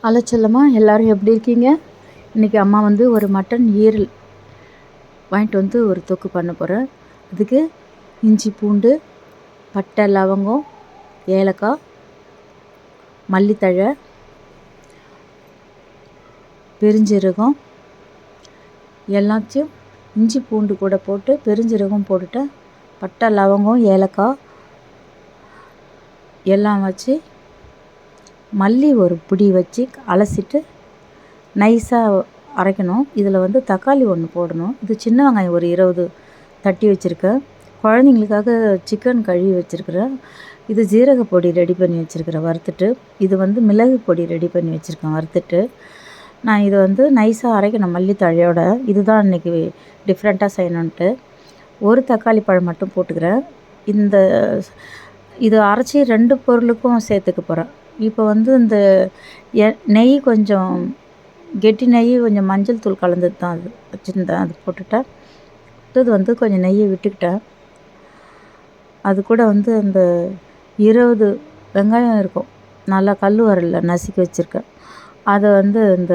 Hello செல்லம்மா எல்லோரும் எப்படி இருக்கீங்க? இன்றைக்கி அம்மா வந்து ஒரு மட்டன் ஈரல் வாங்கிட்டு வந்து ஒரு தொக்கு பண்ண போகிறேன் அதுக்கு இஞ்சி பூண்டு பட்டை லவங்கம் ஏலக்காய் மல்லித்தழை பெருஞ்சீரகம் எல்லாத்தையும் இஞ்சி பூண்டு கூட போட்டு பெருஞ்சீரகம் போட்டுட்டேன் பட்டை லவங்கம் ஏலக்காய் எல்லாம் வச்சு மல்லி ஒரு பிடி வச்சு அலசிட்டு நைஸாக அரைக்கணும். இதில் வந்து தக்காளி ஒன்று போடணும். இது சின்ன வெங்காயம் ஒரு இருபது தட்டி வச்சுருக்கேன் குழந்தைங்களுக்காக சிக்கன் கழுவி வச்சுருக்கிறேன் இது ஜீரக பொடி ரெடி பண்ணி வச்சுருக்கிறேன் வறுத்துட்டு. இது வந்து மிளகு பொடி ரெடி பண்ணி வச்சுருக்கேன் வறுத்துட்டு. நான் இது வந்து நைஸாக அரைக்கணும் மல்லி தழையோட இதுதான் இன்றைக்கி டிஃப்ரெண்ட்டாக செய்யணுன்ட்டு ஒரு தக்காளி பழம் மட்டும் போட்டுக்கிறேன். இந்த இது அரைச்சி ரெண்டு பொருளுக்கும் சேர்த்துக்க போகிறேன் இப்போ வந்து இந்த எ நெய் கொஞ்சம் கெட்டி நெய் கொஞ்சம் மஞ்சள் தூள் கலந்தது தான் அது வச்சுருந்தேன் அது போட்டுட்டேன். அடுத்தது வந்து கொஞ்சம் நெய்யை விட்டுக்கிட்டேன். அது கூட வந்து அந்த இருபது வெங்காயம் இருக்கும். நல்லா கல் வரல நசுக்கி வச்சுருக்கேன். அதை வந்து இந்த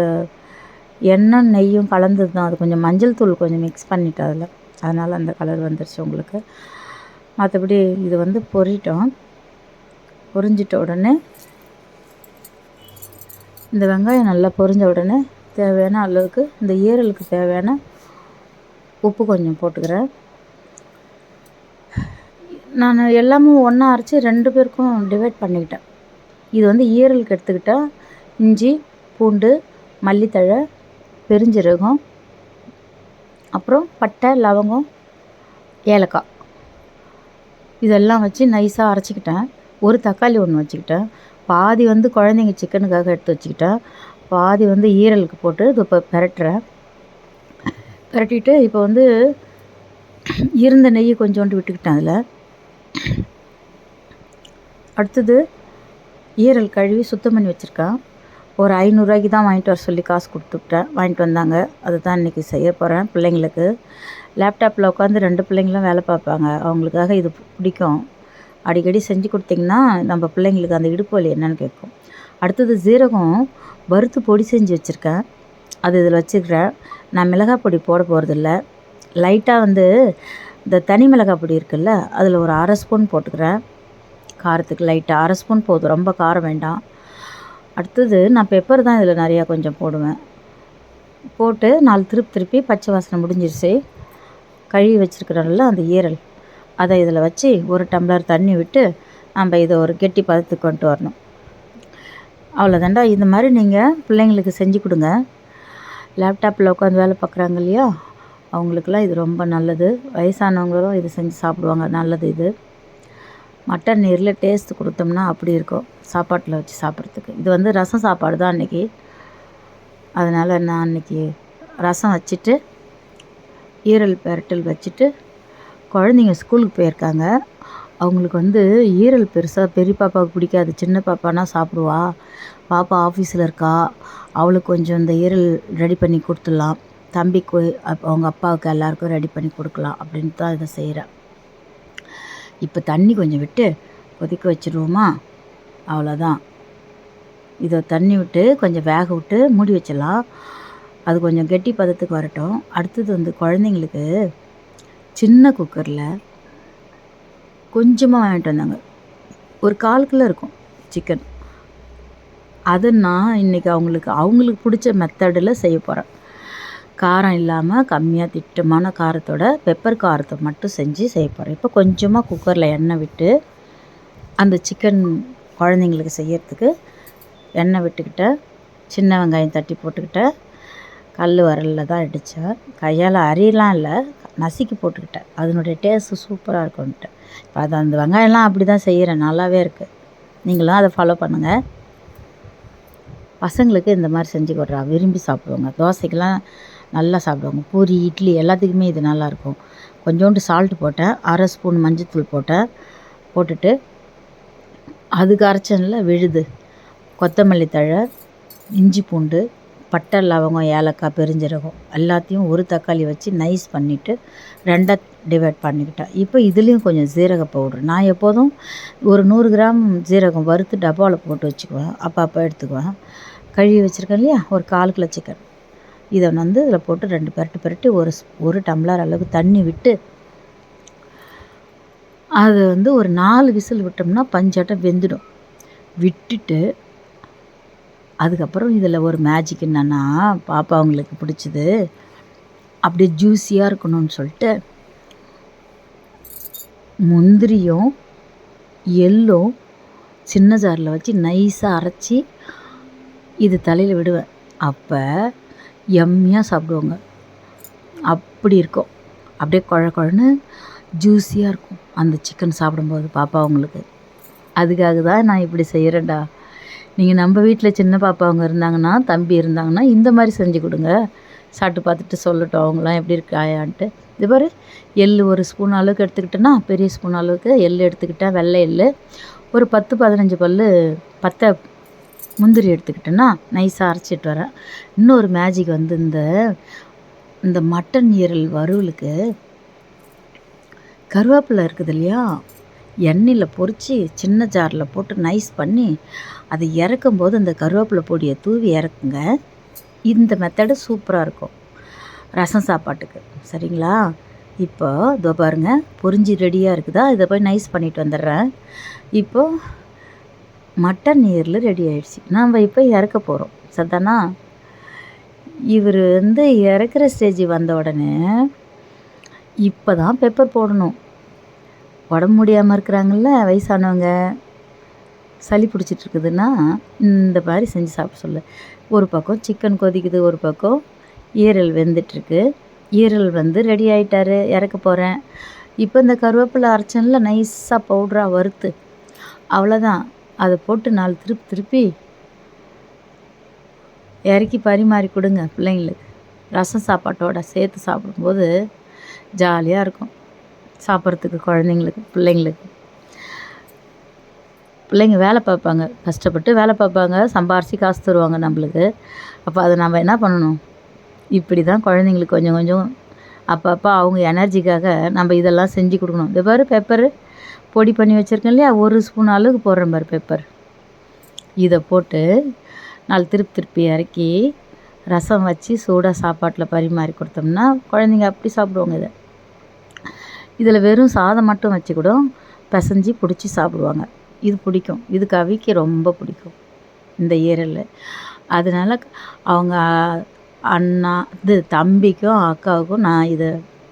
எண்ணெய் நெய்யும் கலந்தது தான். அது கொஞ்சம் மஞ்சள் தூள் கொஞ்சம் மிக்ஸ் பண்ணிட்டேன் அதில். அதனால் அந்த கலர் வந்துருச்சு உங்களுக்கு. மற்றபடி இது வந்து பொரிட்டோம். பொரிஞ்சிட்ட உடனே இந்த வெங்காயம் நல்லா பொரிஞ்ச உடனே தேவையான அளவுக்கு இந்த ஈரலுக்கு தேவையான உப்பு கொஞ்சம் போட்டுக்கிறேன். நான் எல்லாமும் ஒன்றா அரைச்சி ரெண்டு பேருக்கும் டிவைட் பண்ணிக்கிட்டேன். இது வந்து ஈரலுக்கு எடுத்துக்கிட்டால் இஞ்சி பூண்டு மல்லித்தழை பெருஞ்சீரகம் அப்புறம் பட்டை லவங்கம் ஏலக்காய். இதெல்லாம் வச்சு நைஸாக அரைச்சிக்கிட்டேன். ஒரு தக்காளி ஒன்று வச்சுக்கிட்டேன். பாதி வந்து குழந்தைங்க சிக்கனுக்காக எடுத்து வச்சுக்கிட்டேன் பாதி வந்து ஈரலுக்கு போட்டு இது இப்போ பெரட்டுறேன் பெரட்டிட்டு இப்போ வந்து இருந்த நெய் கொஞ்சோண்டு விட்டுக்கிட்டேன் அதில். அடுத்தது ஈரல் கழுவி சுத்தம் பண்ணி வச்சுருக்கேன் ஒரு ஐநூறுரூவாய்க்கு தான் வாங்கிட்டு வர சொல்லி காசு கொடுத்துக்கிட்டேன் வாங்கிட்டு வந்தாங்க. அதை தான் இன்றைக்கி செய்ய போகிறேன் பிள்ளைங்களுக்கு. லேப்டாப்பில் உட்காந்து ரெண்டு பிள்ளைங்களும் வேலை பார்ப்பாங்க. அவங்களுக்காக இது பிடிக்கும். அடிக்கடி செஞ்சு கொடுத்தீங்கன்னா நம்ம பிள்ளைங்களுக்கு அந்த இடுப்பு வலி என்னென்னு கேட்கும். அடுத்தது ஜீரகம் வறுத்து பொடி செஞ்சு வச்சுருக்கேன். அது இதில் வச்சுருக்கிறேன். நான் மிளகாய் பொடி போட போகிறதில்ல லைட்டாக வந்து இந்த தனி மிளகாய் பொடி இருக்குல்ல அதில் ஒரு அரை ஸ்பூன் போட்டுக்கிறேன். காரத்துக்கு லைட்டாக அரை ஸ்பூன் போதும் ரொம்ப காரம் வேண்டாம். அடுத்தது நான் பெப்பர் தான் இதில் நிறையா கொஞ்சம் போடுவேன். போட்டு நாலு திருப்பி திருப்பி பச்சை வாசனை முடிஞ்சிருச்சு. கழுவி வச்சுருக்கிறோம்ல அந்த ஈரல். அதை இதில் வச்சு ஒரு டம்ளர் தண்ணி விட்டு நம்ம இதை ஒரு கெட்டி பதத்துக்கு கொண்டு வரணும். அவ்வளோதாண்டா இந்த மாதிரி நீங்கள் பிள்ளைங்களுக்கு செஞ்சு கொடுங்க. லேப்டாப்பில் உட்காந்து வேலை பார்க்குறாங்க இல்லையா? அவங்களுக்கெல்லாம் இது ரொம்ப நல்லது. வயசானவங்களும் இது செஞ்சு சாப்பிடுவாங்க. நல்லது இது. மட்டன் நீரில் டேஸ்ட் கொடுத்தோம்னா அப்படி இருக்கும். சாப்பாட்டில் வச்சு சாப்பிட்றதுக்கு. இது வந்து ரசம் சாப்பாடு தான் அன்றைக்கி அதனால் நான் அன்றைக்கி ரசம் வச்சுட்டு ஈரல் பெரட்டல் வச்சுட்டு குழந்தைங்க ஸ்கூலுக்கு போயிருக்காங்க. அவங்களுக்கு வந்து ஈரல் பெருசாக பெரிய பாப்பாவுக்கு பிடிக்காது. சின்ன பாப்பானா சாப்பிடுவா. பாப்பா ஆஃபீஸில் இருக்கா. அவளுக்கு கொஞ்சம் இந்த ஈரல் ரெடி பண்ணி கொடுத்துடலாம். தம்பிக்கு அவங்க அப்பாவுக்கு எல்லாருக்கும் ரெடி பண்ணி கொடுக்கலாம் அப்படின்ட்டு தான் இதை செய்கிறேன் இப்போ தண்ணி கொஞ்சம் விட்டு கொதிக்க வச்சுருவோமா? அவ்வளோதான் இதை தண்ணி விட்டு கொஞ்சம் வேக விட்டு மூடி வச்சிடலாம். அது கொஞ்சம் கெட்டி பதத்துக்கு வரட்டும். அடுத்தது வந்து குழந்தைங்களுக்கு சின்ன குக்கரில் கொஞ்சமாக வாங்கிட்டு வந்தாங்க. ஒரு கால் கிலோ இருக்கும் சிக்கன். அது நான் இன்றைக்கி அவங்களுக்கு அவங்களுக்கு பிடிச்ச மெத்தடில் செய்ய போகிறேன் காரம் இல்லாமல் கம்மியாக திட்டமான காரத்தோட பெப்பர் காரத்தை மட்டும் செஞ்சு செய்ய போகிறேன் இப்போ கொஞ்சமாக குக்கரில் எண்ணெய் விட்டு அந்த சிக்கன் குழந்தைங்களுக்கு செய்யறதுக்கு எண்ணெய் விட்டுக்கிட்டேன் சின்ன வெங்காயம் தட்டி போட்டுக்கிட்டேன் கல் வரலில் தான் அடித்தேன் கையால் அரியலாம் இல்லை. நசுக்கி போட்டுக்கிட்டேன். அதனுடைய டேஸ்ட்டு சூப்பராக இருக்கும்ன்ட்டு இப்போ அது அந்த வெங்காயம்லாம் அப்படி தான் செய்கிறேன் நல்லாவே இருக்குது நீங்களும் அதை ஃபாலோ பண்ணுங்கள் பசங்களுக்கு இந்த மாதிரி செஞ்சு கொடுறா. விரும்பி சாப்பிடுவாங்க. தோசைக்கெல்லாம் நல்லா சாப்பிடுவாங்க. பூரி இட்லி எல்லாத்துக்குமே இது நல்லாயிருக்கும் கொஞ்சோண்டு சால்ட்டு போட்டேன். அரை ஸ்பூன் மஞ்சத்தூள் போட்டேன். போட்டுட்டு அதுக்கு அரைச்சனில் விழுது. கொத்தமல்லி தழை இஞ்சி பூண்டு பட்டை லவங்கம் ஏலக்காய் பெருஞ்சீரகம் எல்லாத்தையும் ஒரு தக்காளி வச்சு நைஸ் பண்ணிவிட்டு ரெண்டாக டிவைட் பண்ணிக்கிட்டேன் இப்போ இதுலேயும் கொஞ்சம் ஜீரக பவுடர். நான் எப்போதும் ஒரு நூறு கிராம் ஜீரகம் வறுத்து டப்பாவில் போட்டு வச்சுக்குவேன். அப்போ அப்போ எடுத்துக்குவேன். கழுவி வச்சுருக்கேன் இல்லையா? ஒரு கால் கிலோ சிக்கன் இதை வந்து இதில் போட்டு ரெண்டு பெரட்டு பெரட்டி ஒரு ஒரு டம்ளர் அளவுக்கு தண்ணி விட்டு அது வந்து ஒரு நாலு விசில் விட்டோம்னா பஞ்சாட்டம் வெந்துடும். விட்டுட்டு அதுக்கப்புறம் இதில் ஒரு மேஜிக் என்னென்னா பாப்பா அவங்களுக்கு பிடிச்சது. அப்படியே ஜூஸியாக இருக்கணும்னு சொல்லிட்டு முந்திரியும் எள்ளும் சின்ன ஜாரில் வச்சு நைஸாக அரைச்சி இது தலையில் விடுவேன். அப்போ எம்மியாக சாப்பிடுவாங்க. அப்படி இருக்கும். அப்படியே குழ குழன்னு ஜூஸியாக இருக்கும். அந்த சிக்கன் சாப்பிடும்போது பாப்பா அவங்களுக்கு. அதுக்காக தான் நான் இப்படி செய்கிறேன்டா நீங்கள் நம்ம வீட்டில் சின்ன பாப்பா அவங்க இருந்தாங்கன்னா தம்பி இருந்தாங்கன்னா இந்த மாதிரி செஞ்சு கொடுங்க. சாப்பிட்டு பார்த்துட்டு சொல்லட்டும் அவங்களாம் எப்படி இருக்காயான்ட்டு. இது பாரு எள் ஒரு ஸ்பூன் அளவுக்கு எடுத்துக்கிட்டேன்னா பெரிய ஸ்பூன் அளவுக்கு எள் எடுத்துக்கிட்டேன் வெள்ளை எள் ஒரு பத்து பதினஞ்சு பல் பத்தை முந்திரி எடுத்துக்கிட்டேன்னா நைஸாக அரைச்சிட்டு வரேன். இன்னொரு மேஜிக் வந்து இந்த இந்த மட்டன் ஈரல் வறுவலுக்கு கருவேப்பிலை இருக்குது இல்லையா? எண்ணெயில் பொறிச்சு சின்ன ஜாரில் போட்டு நைஸ் பண்ணி அதை இறக்கும்போது அந்த கருவேப்பிலை பொடியை தூவி இறக்குங்க. இந்த மெத்தடு சூப்பராக இருக்கும். ரசம் சாப்பாட்டுக்கு. சரிங்களா? இப்போ இதோ பாருங்க. பொறிஞ்சி ரெடியாக இருக்குதா? இதை போய் நைஸ் பண்ணிட்டு வந்துடுறேன். இப்போது மட்டன் நீரில் ரெடி ஆயிடுச்சு. நாம் இப்போ இறக்க போகிறோம் சரிதானா? இவர் வந்து இறக்குற ஸ்டேஜ் வந்த உடனே இப்போ தான் பெப்பர் போடணும். உடம்பு முடியாமல் இருக்கிறாங்கள வயசானவங்க. சளி பிடிச்சிட்ருக்குதுன்னா இந்த மாதிரி செஞ்சு சாப்பிட சொல்லு. ஒரு பக்கம் சிக்கன் கொதிக்குது ஒரு பக்கம் ஈரல் வெந்துட்டுருக்கு ஈரல் வந்து ரெடி ஆகிட்டாரு இறக்க போகிறேன் இப்போ இந்த கருவேப்பிலை அரைச்சனில் நைஸாக பவுடராக வறுத்து. அவ்வளோதான் அதை போட்டு நாலு திருப்பி திருப்பி இறக்கி பரிமாறி கொடுங்க பிள்ளைங்களுக்கு. ரசம் சாப்பாட்டோட சேர்த்து சாப்பிடும்போது ஜாலியாக இருக்கும். சாப்பிட்றதுக்கு குழந்தைங்களுக்கு பிள்ளைங்களுக்கு. பிள்ளைங்க வேலை பார்ப்பாங்க. கஷ்டப்பட்டு வேலை பார்ப்பாங்க. சம்பாரித்து காசு தருவாங்க நம்மளுக்கு. அப்போ அதை நம்ம என்ன பண்ணணும்? இப்படி தான் குழந்தைங்களுக்கு கொஞ்சம் கொஞ்சம் அப்பப்போ அவங்க எனர்ஜிக்காக நம்ம இதெல்லாம் செஞ்சு கொடுக்கணும். இந்த பாரு பெப்பரு பொடி பண்ணி வச்சுருக்கேன் இல்லையா? ஒரு ஸ்பூன் அளவுக்கு போடுறேன் பாரு பெப்பர் இதை போட்டு நாலு திருப்பி திருப்பி இறக்கி ரசம் வச்சு சூடாக சாப்பாட்டில் பரிமாறி கொடுத்தோம்னா குழந்தைங்க அப்படி சாப்பிடுவாங்க இதை. இதில் வெறும் சாதம் மட்டும் வச்சு கூட பிசைஞ்சு பிடிச்சி சாப்பிடுவாங்க. இது பிடிக்கும். இது கவிக்கு ரொம்ப பிடிக்கும். இந்த ஈரல் அதனால் அவங்க அண்ணா இது தம்பிக்கும் அக்காவுக்கும் நான் இதை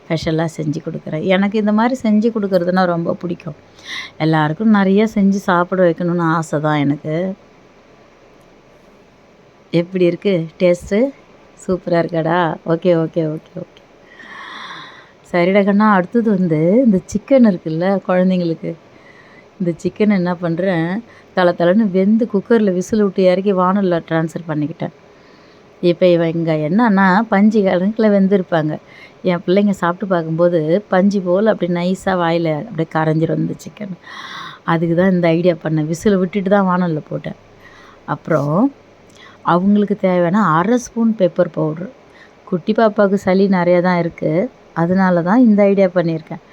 ஸ்பெஷலாக செஞ்சு கொடுக்குறேன். எனக்கு இந்த மாதிரி செஞ்சு கொடுக்குறதுனா ரொம்ப பிடிக்கும். எல்லாருக்கும் நிறைய செஞ்சு சாப்பிட வைக்கணும்னு ஆசை தான் எனக்கு. எப்படி இருக்குது டேஸ்ட்டு சூப்பராக இருக்காடா? ஓகே ஓகே ஓகே ஓகே சரிடா கண்ணா அடுத்தது வந்து இந்த சிக்கன் இருக்குல்ல குழந்தைங்களுக்கு. இந்த சிக்கன் என்ன பண்ணுறேன் தலை தலைன்னு வெந்து குக்கரில் விசில் விட்டு இறக்கி வானலில் ட்ரான்ஸ்ஃபர் பண்ணிக்கிட்டேன். இப்போ இவன் இங்கே என்னன்னா பஞ்சு கணக்கில் வெந்திருப்பாங்க. என் பிள்ளைங்க சாப்பிட்டு பார்க்கும்போது பஞ்சு போல் அப்படி நைஸாக வாயில் அப்படியே கரைஞ்சிரும் இந்த சிக்கன் அதுக்கு தான் இந்த ஐடியா பண்ணேன். விசில் விட்டுட்டு தான் வானலில் போட்டேன். அப்புறம் அவங்களுக்கு தேவையான அரை ஸ்பூன் பெப்பர் பவுட்ரு குட்டி பாப்பாவுக்கு சளி நிறையா தான் இருக்குது அதனால தான் இந்த ஐடியா பண்ணியிருக்கேன்.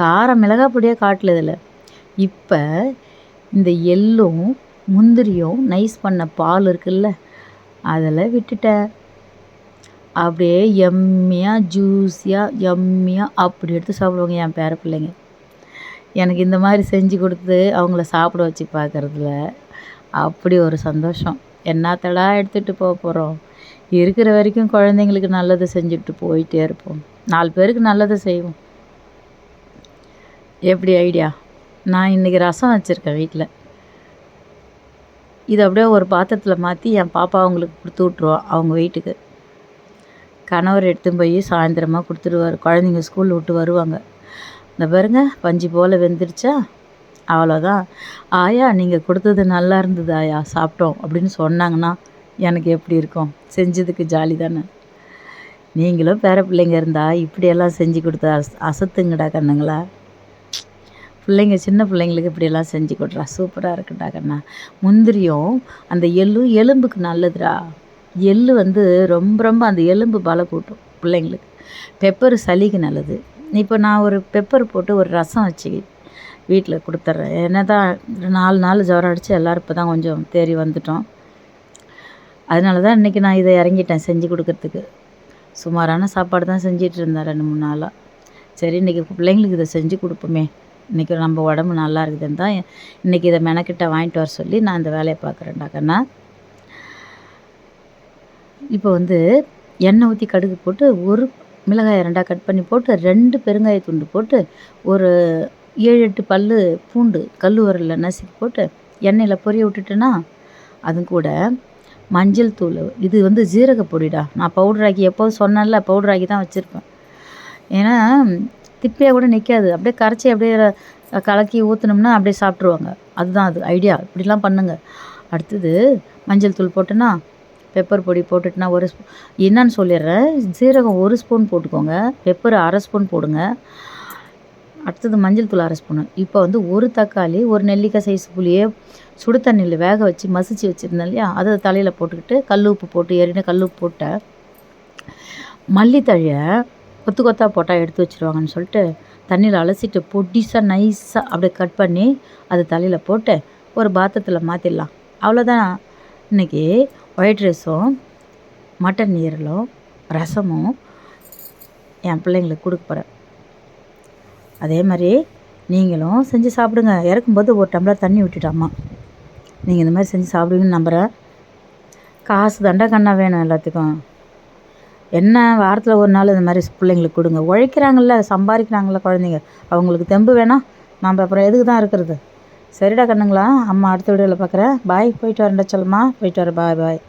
காரம் மிளகாய் பொடியாக காட்டல இதில் இப்போ இந்த எள்ளும் முந்திரியும் நைஸ் பண்ண பால் இருக்குல்ல அதில் விட்டுட்டேன். அப்படியே எம்மியாக ஜூஸியாக எம்மியாக அப்படி எடுத்து சாப்பிடுவாங்க என் பேர பிள்ளைங்க. எனக்கு இந்த மாதிரி செஞ்சு கொடுத்து அவங்கள சாப்பிட வச்சு பார்க்குறதுல அப்படி ஒரு சந்தோஷம். என்னத்தடா எடுத்துகிட்டு போக போகிறோம் இருக்கிற வரைக்கும் குழந்தைங்களுக்கு நல்லது செஞ்சுட்டு போயிட்டே இருப்போம். நாலு பேருக்கு நல்லதை செய்வோம். எப்படி ஐடியா? நான் இன்றைக்கி ரசம் வச்சுருக்கேன் வீட்டில் இது அப்படியே ஒரு பாத்திரத்தில் மாற்றி என் பாப்பா அவங்களுக்கு கொடுத்து விட்ருவோம் அவங்க வீட்டுக்கு. கணவர் எடுத்து போய் சாயந்தரமாக கொடுத்துடுவார் குழந்தைங்க ஸ்கூல் விட்டு வருவாங்க. இந்த பாருங்க பஞ்சு போல் வெந்துருச்சா? அவ்வளோதான் ஆயா நீங்கள் கொடுத்தது நல்லா இருந்தது ஆயா. சாப்பிட்டோம் அப்படின்னு சொன்னாங்கன்னா எனக்கு எப்படி இருக்கும்? செஞ்சதுக்கு ஜாலி தானே நீங்களும் பேர பிள்ளைங்க இருந்தால் இப்படியெல்லாம் செஞ்சு கொடுத்து அஸ் அசத்துங்கடா கண்ணுங்களா? பிள்ளைங்க சின்ன பிள்ளைங்களுக்கு இப்படியெல்லாம் செஞ்சு கொடுறா. சூப்பராக இருக்குடா கண்ணா. முந்திரியும் அந்த எள்ளும் எலும்புக்கு நல்லதுடா. எள்ளு வந்து ரொம்ப ரொம்ப அந்த எலும்பு பல கூட்டும் பிள்ளைங்களுக்கு. பெப்பர் சளிக்கு நல்லது. இப்போ நான் ஒரு பெப்பர் போட்டு ஒரு ரசம் வச்சு வீட்டில் கொடுத்துட்றேன். என்ன தான் நாலு நாள் ஜுரம் அடித்து எல்லோரும் இப்போ தான் கொஞ்சம் தேறி வந்துட்டோம். அதனால தான் இன்றைக்கி நான் இதை இறங்கிட்டேன் செஞ்சு கொடுக்கறதுக்கு. சுமாரான சாப்பாடு தான் செஞ்சிட்டு இருந்தேன் ரெண்டு மூணு நாளாக சரி இன்றைக்கி பிள்ளைங்களுக்கு இதை செஞ்சு கொடுப்போமே. இன்றைக்கி நம்ம உடம்பு நல்லா இருக்குதுன்னு தான் இன்றைக்கி இதை மெனக்கிட்ட வாங்கிட்டு வர சொல்லி நான் இந்த வேலையை பார்க்குறேன்டா கண்ணா. இப்போ வந்து எண்ணெய் ஊற்றி கடுகு போட்டு ஒரு மிளகாயை ரெண்டாக கட் பண்ணி போட்டு ரெண்டு பெருங்காய துண்டு போட்டு ஒரு ஏழு எட்டு பல் பூண்டு கல் உரலில் நசுக்கி போட்டு எண்ணெயில் பொரிய விட்டுட்டேன்னா அது கூட மஞ்சள் தூள். இது வந்து ஜீரக பொடிடா. நான் பவுடர் ஆக்கி எப்போதும் சொன்னேன்ல பவுடர் ஆக்கி தான் வச்சுருப்பேன். ஏன்னா திப்பியாக கூட நிற்காது அப்படியே கரைச்சி அப்படியே கலக்கி ஊற்றுனோம்னா அப்படியே சாப்பிட்ருவாங்க அதுதான் அது ஐடியா இப்படிலாம் பண்ணுங்க. அடுத்தது மஞ்சள் தூள் போட்டேன்னா பெப்பர் பொடி போட்டுட்டுனா ஒரு ஸ்பூ என்னன்னு சொல்லிடுறேன். ஜீரகம் ஒரு ஸ்பூன் போட்டுக்கோங்க. பெப்பர் அரை ஸ்பூன் போடுங்க. அடுத்தது மஞ்சள் தூள் அரை ஸ்பூனு இப்போ வந்து ஒரு தக்காளி ஒரு நெல்லிக்காய் சைஸ் புளியே சுடு தண்ணியில் வேக வச்சு மசிச்சு வச்சுருந்தேன் இல்லையா? அதை தலையில் போட்டுக்கிட்டு கல் உப்பு போட்டு ஏறின கல் உப்பு போட்டேன். மல்லித்தழையை கொத்து கொத்தாக போட்டால் எடுத்து வச்சுருவாங்கன்னு சொல்லிட்டு தண்ணியில் அலசிட்டு பொடிசாக நைஸாக அப்படியே கட் பண்ணி அது தலையில் போட்டு ஒரு பாத்திரத்தில் மாற்றிடலாம் அவ்வளோதான் இன்றைக்கி ஒயிட் ரைஸும் மட்டன் ஈரலும் ரசமும் என் பிள்ளைங்களுக்கு கொடுக்க போகிறேன் அதே மாதிரி நீங்களும் செஞ்சு சாப்பிடுங்க. இறக்கும்போது ஒரு டம்ளர் தண்ணி விட்டுட்டாம்மா நீங்கள் இந்த மாதிரி செஞ்சு சாப்பிடுவீங்கன்னு நம்புகிறேன் காசு தண்டா கண்ணா வேணும் எல்லாத்துக்கும். என்ன வாரத்தில் ஒரு நாள் இந்த மாதிரி பிள்ளைங்களுக்கு கொடுங்க. உழைக்கிறாங்கள்ல சம்பாதிக்கிறாங்கள குழந்தைங்க. அவங்களுக்கு தெம்பு வேணாம் நம்ம அப்புறம் எதுக்கு தான் இருக்கிறது? சரிடா கண்ணுங்களா அம்மா அடுத்த வீடியோவில் பார்க்குறேன். பாய் போயிட்டு வரேன்டா சொல்லுமா போயிட்டு வரேன் பாய் பாய்